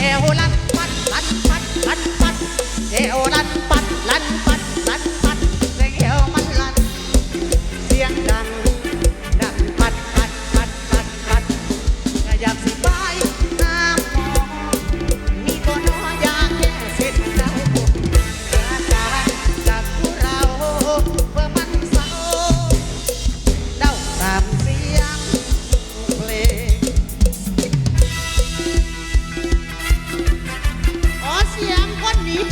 เอวลันปัดลันปัดลันปัดเอวลันปัดลันปัด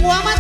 ও আমার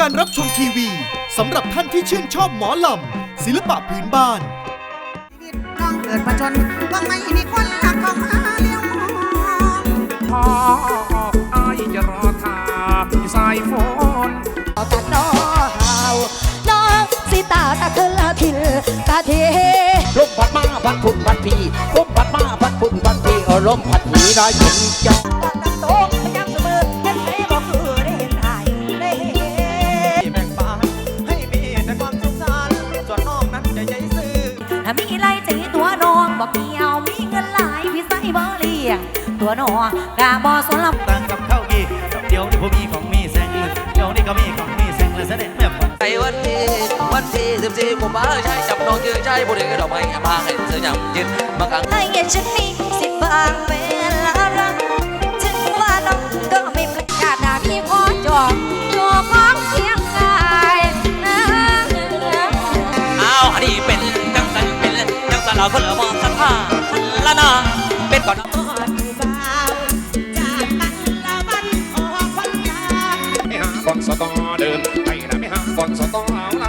การรับชมทีวีสำหรับท่านที่ชื่นชอบหมอลำศิลปะพื้นบ้านต้องเกิดประจนต้อไม่มีคนหักขอหาเลี้ยงพออายจะรอทาพี่สายฝนเอาน้อหาวน้อสิตาตาคละทิลตาเทลมพัดมาพัดพุ่นพัดพีลมพัดมาพัดพุ่นพัดพีเอาลมพัดหนีได้ถึงจัง เดียวมีเงินหลายพี่ใส่บ่เลี้ยงตัวหนอกาบ่สนลำต่างกับข้าวกีเดียวนี่ผมมีของมีแสงเดียวนี่ก็มีของมีแสงและแสดงแบบไปวันที่วันที่สิบสี่ผมมาใช้จับน้องยือใช้บุหรี่ดอกไม้มาเห็นเสือยงยืนมากังไอ้เงี้ยฉันมีสิบบางเวลารัถึงว่าน้องก็ไม่ประกาศหน้าพี่พ่อจอกตัวของเสียงกายเอ้าวอันนี้เป็นจังสันเป็นจังสันเราคนละมอ ผ่าละนาเป็นก่อนการงานละบ้านขอนสตอเดินไปนะไม่ห่างก่อนสตอเอา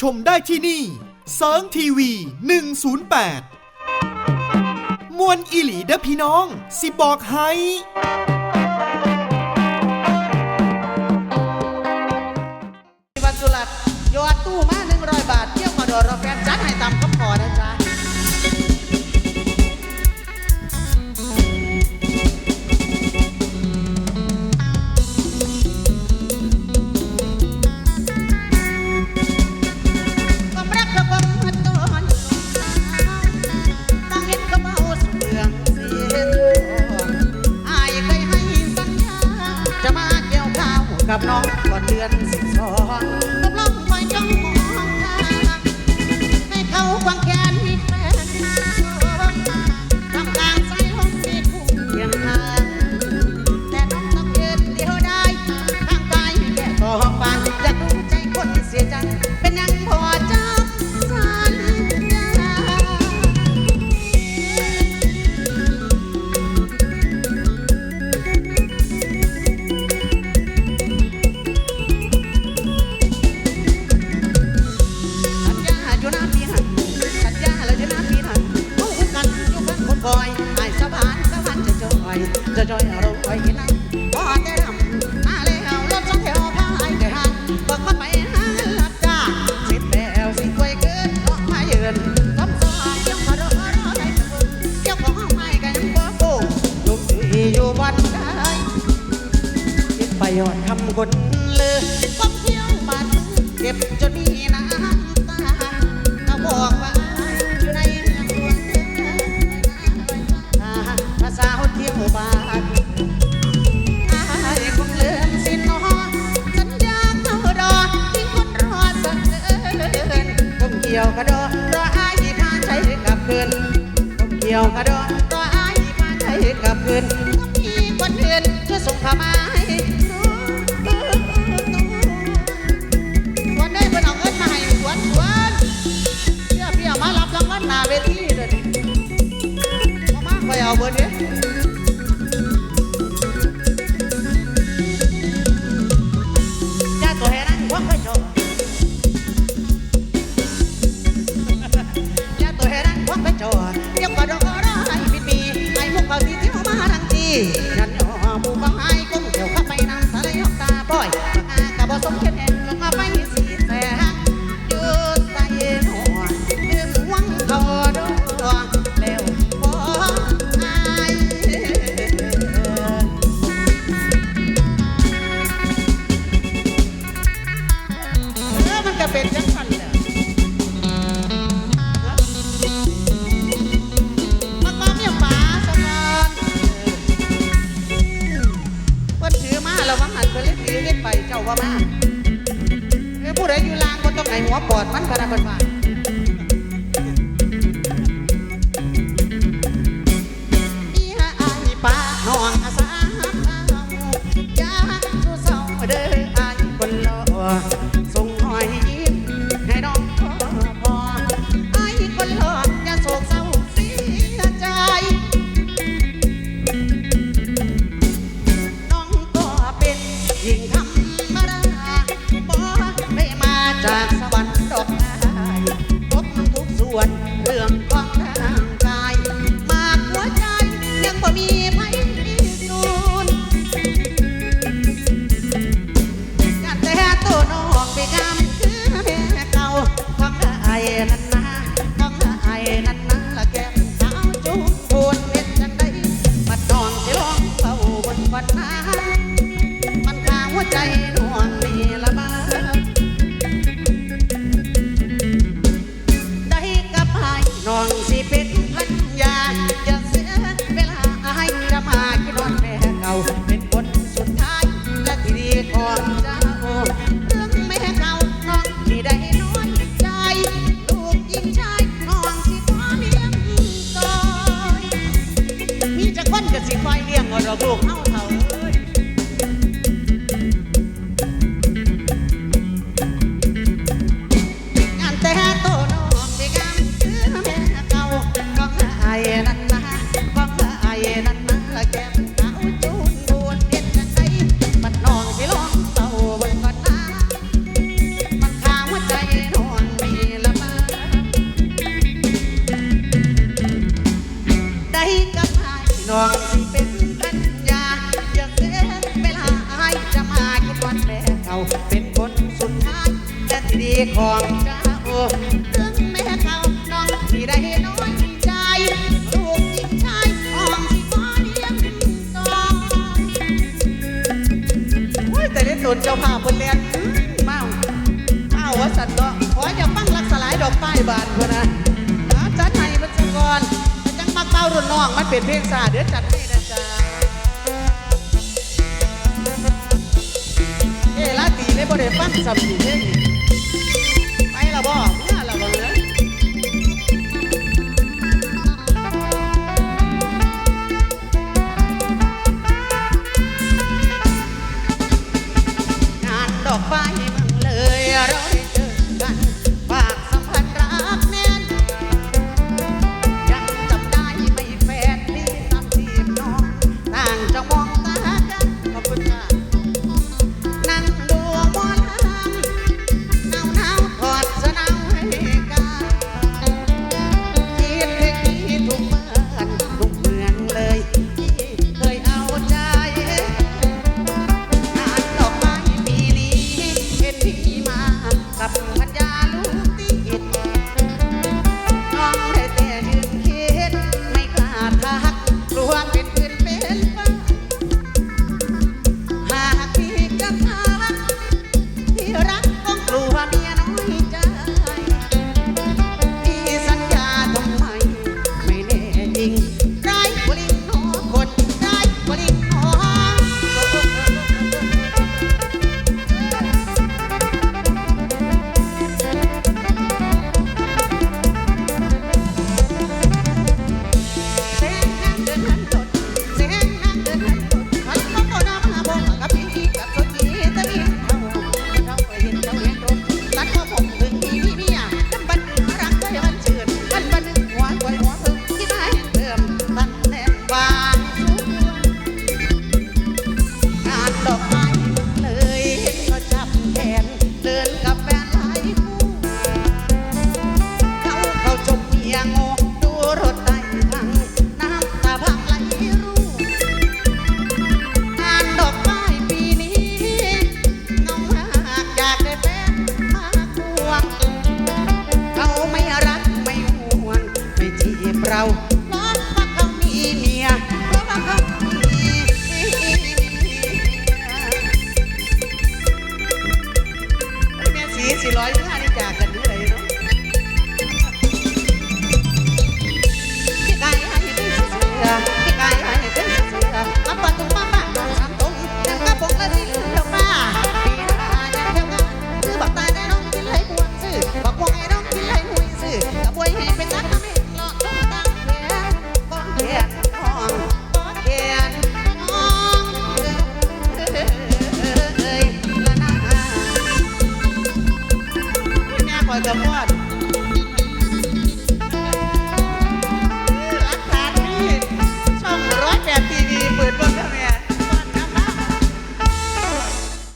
ชมได้ที่นี่เซิร์งทีวี 108 มวนอิหลีเด้อพี่น้อง สิบอกให้วันสุรัตยอดตู้มา100 บาท กับน้องก่อนเดือนสิบสอง ก็เป็นยังสันแหละมักมามียป๋าสะพานเพิ่นถือมาแล้วว่าหันเพิ่นเยถือเฮ็ดไปเจ้าว่ามาเออผู้ใดอยู่ลางบ่ต้องไห้หัวปอดมันพะนะเพิ่นว่า ถึงแม่เก่นองที่ได้น้อยใจลูกหญิงชายห้องสิขอเลี้ยงสองโอ้แต่ได้ตนจ้าาบนแลนเมาเมาวะสันเนาะขออย่าฟังลักสลายดอกป้ายบานพนะจัดให้มันสะก่อนจังมักเป้ารุ่นน้องมันเป็นเพลงสาเดี๋ยวจัดให้นะจ๊ะเอลาตีเลยบ่ได้ฟังสำนีเพลง walk.